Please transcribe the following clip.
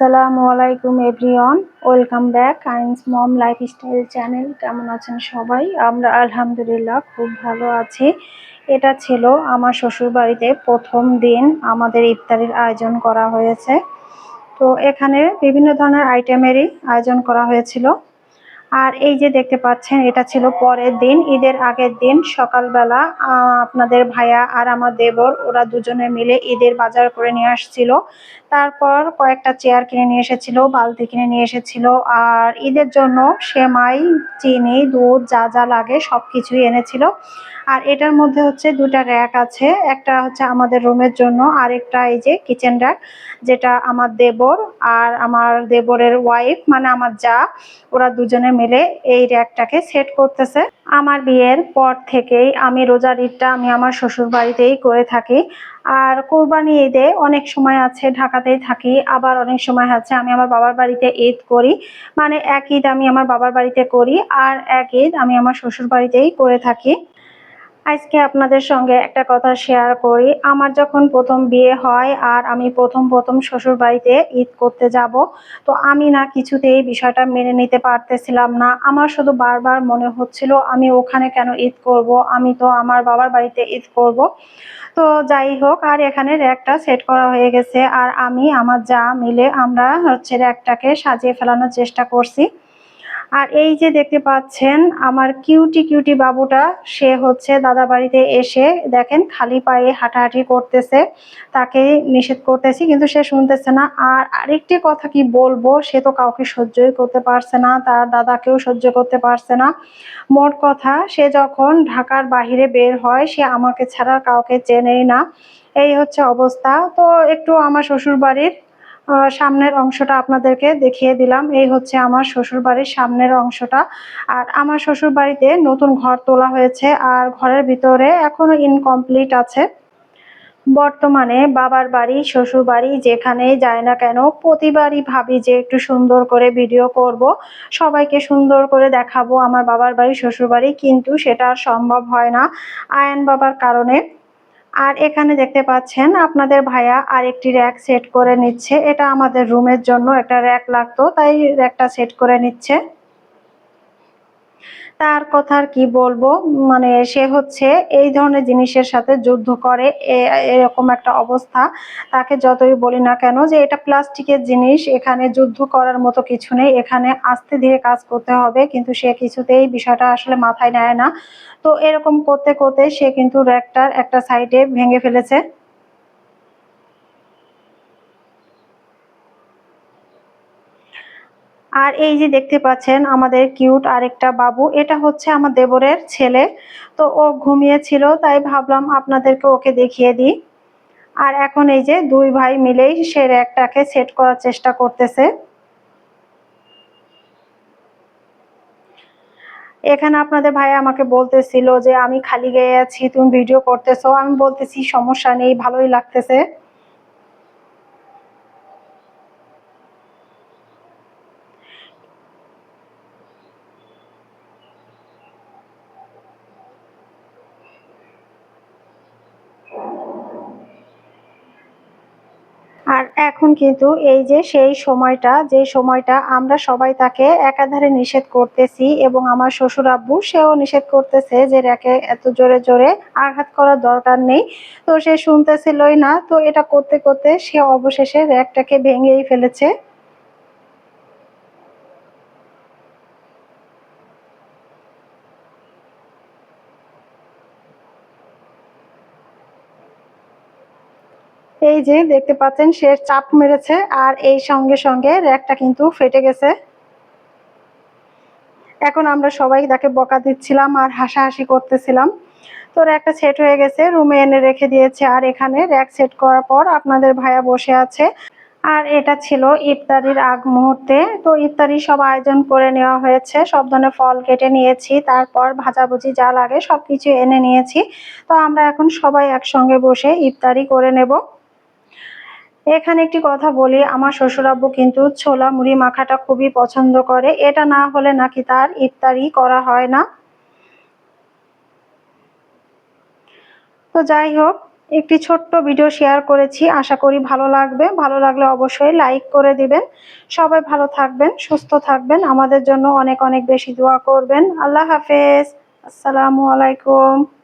আসসালামু আলাইকুম, everyone. Welcome back Ain's mom lifestyle channel. কেমন আছেন সবাই? আমরা আলহামদুলিল্লাহ খুব ভালো আছি। এটা ছিল আমার শ্বশুর বাড়িতে প্রথম দিন আমাদের ইফতারির আয়োজন করা হয়েছে। তো এখানে বিভিন্ন ধরনের আইটেমেরই আয়োজন করা হয়েছিল। আর এই যে দেখতে পাচ্ছেন, এটা ছিল পরের দিন, ঈদের আগের দিন, সকালবেলা আপনাদের ভাইয়া আর আমার দেবর, ওরা দুজনে মিলে ঈদের বাজার করে নিয়ে আসছিল। তারপর কয়েকটা চেয়ার কিনে নিয়ে এসেছিল, বালতি কিনে নিয়ে এসেছিল। আর ঈদের জন্য সেমাই, চিনি, দুধ যা যা লাগে সব কিছুই এনেছিল। আর এটার মধ্যে হচ্ছে দুটা র্যাক আছে। একটা হচ্ছে আমাদের রুমের জন্য আর একটা এই যে কিচেন র্যাক যেটা আমার দেবর আর আমার দেবরের ওয়াইফ মানে আমার যা, ওরা দুজনে মিলে এই র্যাকটাকে সেট করতেছে। আমার বিয়ের পর থেকেই আমি রোজার ঈদটা আমি আমার শ্বশুর বাড়িতেই করে থাকি। আর কোরবানি ঈদে অনেক সময় আছে, ঢাকাতেই থাকি, আবার অনেক সময় আছে আমি আমার বাবার বাড়িতে ঈদ করি। মানে এক ঈদ আমি আমার বাবার বাড়িতে করি আর এক ঈদ আমি আমার শ্বশুর বাড়িতেই করে থাকি। আজকে আপনাদের সঙ্গে একটা কথা শেয়ার করি। আমার যখন প্রথম বিয়ে হয় আর আমি প্রথম প্রথম শ্বশুর বাড়িতে ঈদ করতে যাব, তো আমি না কিছুতেই বিষয়টা মেনে নিতে পারতেছিলাম না। আমার শুধু বারবার মনে হচ্ছিল, আমি ওখানে কেন ঈদ করব? আমি তো আমার বাবার বাড়িতে ঈদ করব। তো যাই হোক, আর এখানে র্যাকটা সেট করা হয়ে গেছে। আর আমি, আমার যা মিলে আমরা হচ্ছে র্যাকটাকে সাজিয়ে ফেলানোর চেষ্টা করছি। আর এই যে দেখতে পাচ্ছেন, আমার কিউটি কিউটি বাবুটা, সে হচ্ছে দাদা বাড়িতে এসে দেখেন খালি পায়ে হাঁটাহাঁটি করতেছে, তাকে নিষেধ করতেছি, কিন্তু সে শুনতেছে না। আর আরেকটি কথা কি বলব, সে তো কাউকে সহ্যই করতে পারছে না, তার দাদাকেও সহ্য করতে পারছে না। মোট কথা, সে যখন ঢাকার বাহিরে বের হয়, সে আমাকে ছাড়া কাউকে চেনেই না। এই হচ্ছে অবস্থা। তো একটু আমার শ্বশুর বাড়ির সামনের অংশটা আপনাদেরকে দেখিয়ে দিলাম। এই হচ্ছে আমার শ্বশুর বাড়ির সামনের অংশটা। আর আমার শ্বশুর বাড়িতে নতুন ঘর তোলা হয়েছে আর ঘরের ভিতরে এখনও ইনকমপ্লিট আছে। বর্তমানে বাবার বাড়ি শ্বশুর বাড়ি যেখানেই যায় না কেন প্রতিবারই ভাবি যে একটু সুন্দর করে ভিডিও করব। সবাইকে সুন্দর করে দেখাবো আমার বাবার বাড়ি শ্বশুর বাড়ি কিন্তু সেটা সম্ভব হয় না। আয়ন বাবার কারণে আর এখানে দেখতে পাচ্ছেন আপনাদের ভাইয়া আর একটি র্যাক সেট করে নিচ্ছে। এটা আমাদের রুমের জন্য একটা র্যাক লাগতো, তাই র্যাকটা সেট করে নিচ্ছে। তার কথা আর কি বলব? মানে সে হচ্ছে এই ধরনের জিনিসের সাথে যুদ্ধ করে এরকম একটা অবস্থা। তাকে যতই বলি না কেন যে এটা প্লাস্টিকের জিনিস, এখানে যুদ্ধ করার মতো কিছু নেই, এখানে আস্তে ধীরে কাজ করতে হবে। কিন্তু সে কিছুতেই বিষয়টা আসলে মাথায় নেয় না। তো এরকম করতে করতে সে কিন্তু র্যাকটার একটা সাইডে ভেঙে ফেলেছে। আর এই যে দেখতে পাচ্ছেন আমাদের কিউট আরেকটা বাবু, এটা হচ্ছে আমার দেবরের ছেলে। তো ও ঘুমিয়েছিল, তাই ভাবলাম আপনাদেরকে ওকে দেখিয়ে দিই। আর এখন এই যে দুই ভাই মিলেই সে র্যাকটাকে সেট করার চেষ্টা করতেছে। এখানে আপনাদের ভাই আমাকে বলতেছিল যে, আমি খালি গিয়ে আছি, তুমি ভিডিও করতেছো। আমি বলতেছি, সমস্যা নেই, ভালোই লাগতেছে। আর এখন কিন্তু এই যে সেই সময়টা, যে সময়টা আমরা সবাই তাকে একাধারে নিষেধ করতেছি এবং আমার শ্বশুর আব্বু সেও নিষেধ করতেছে যে র্যাকে এত জোরে জোরে আঘাত করার দরকার নেই। তো সে শুনতেছিলই না। তো এটা করতে করতে সে অবশেষে র্যাকটাকে ভেঙেই ফেলেছে। এই যে দেখতে পাচ্ছেন, সে চাপ মেরেছে আর এই সঙ্গে সঙ্গে র্যাকটা কিন্তু ফেটে গেছে। এখন আমরা সবাই তাকে বকা দিচ্ছিলাম আর হাসাহাসি করতেছিলাম। তো র্যাকটা সেট হয়ে গেছে, রুমে এনে রেখে দিয়েছে আর এখানে র্যাক সেট করার পর আপনাদের ভাইয়া বসে আছে। আর এটা ছিল ইফতারির আগ মুহূর্তে। তো ইফতারি সব আয়োজন করে নেওয়া হয়েছে। সব ধরনের ফল কেটে নিয়েছি, তারপর ভাজাভুজি যা লাগে সব কিছু এনে নিয়েছি। তো আমরা এখন সবাই একসঙ্গে বসে ইফতারি করে নেব। এখানে একটি কথা বলি, আমার শ্বশুরাব্বু কিন্তু ছোলা মুড়ি মাখাটা খুবই পছন্দ করে। এটা না হলে নাকি তার ইফতারি করা হয় না। তো যাই হোক, একটি ছোট্ট ভিডিও শেয়ার করেছি, আশা করি ভালো লাগবে। ভালো লাগলে অবশ্যই লাইক করে দিবেন। সবাই ভালো থাকবেন, সুস্থ থাকবেন। আমাদের জন্য অনেক অনেক বেশি দোয়া করবেন। আল্লাহ হাফেজ। আসসালামু আলাইকুম।